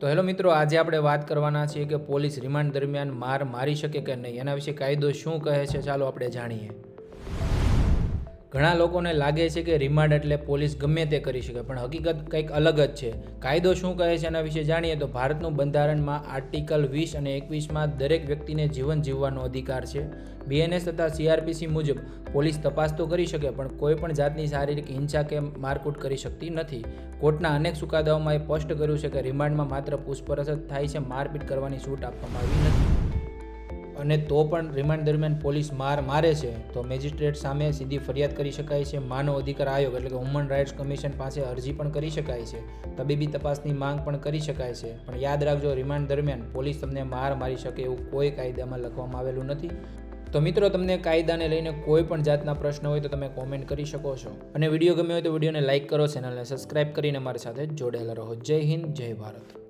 તો હેલો મિત્રો, આજે આપણે વાત કરવાના છીએ કે પોલીસ રિમાન્ડ દરમિયાન માર મારી શકે કે નહીં? એના વિશે કાયદો શું કહે છે? ચાલો આપણે જાણીએ. ઘણા લોકોને લાગે છે કે રિમાન્ડ એટલે પોલીસ ગમે તે કરી શકે, પણ હકીકત કંઈક અલગ જ છે. કાયદો શું કહે છે એના વિશે જાણીએ તો ભારતનું બંધારણમાં આર્ટિકલ વીસ અને એકવીસમાં દરેક વ્યક્તિને જીવન જીવવાનો અધિકાર છે. બીએનએસ તથા સીઆરપીસી મુજબ પોલીસ તપાસ તો કરી શકે, પણ કોઈ પણ જાતની શારીરિક હિંસા કે મારકૂટ કરી શકતી નથી. કોર્ટના અનેક ચુકાદાઓમાં એ સ્પષ્ટ કર્યું છે કે રિમાન્ડમાં માત્ર પૂછપરછ જ થાય છે, મારપીટ કરવાની છૂટ આપવામાં આવી નથી. અને તો પણ રિમાન્ડ દરમિયાન પોલીસ માર મારે છે, તો મેજિસ્ટ્રેટ સામે સીધી ફરિયાદ કરી શકાય છે, માનવ અધિકાર આયોગ એટલે કે હ્યુમન રાઇટ્સ કમિશન પાસે અરજી પણ કરી શકાય છે, તબીબી તપાસની માંગ પણ કરી શકાય છે, પણ યાદ રાખજો રિમાન્ડ દરમિયાન પોલીસ તમને માર મારી શકે એવું કોઈ કાયદામાં લખવામાં આવેલું નથી. તો મિત્રો, તમને કાયદાને લઈને કોઈ પણ જાતના પ્રશ્ન હોય તો તમે કોમેન્ટ કરી શકો છો. અને વીડિયો ગમ્યો હોય તો વિડીયોને લાઇક કરો ચેનલને સબસ્ક્રાઇબ કરીને મારી સાથે જોડાયેલા રહો. જય હિન્દ, જય ભારત.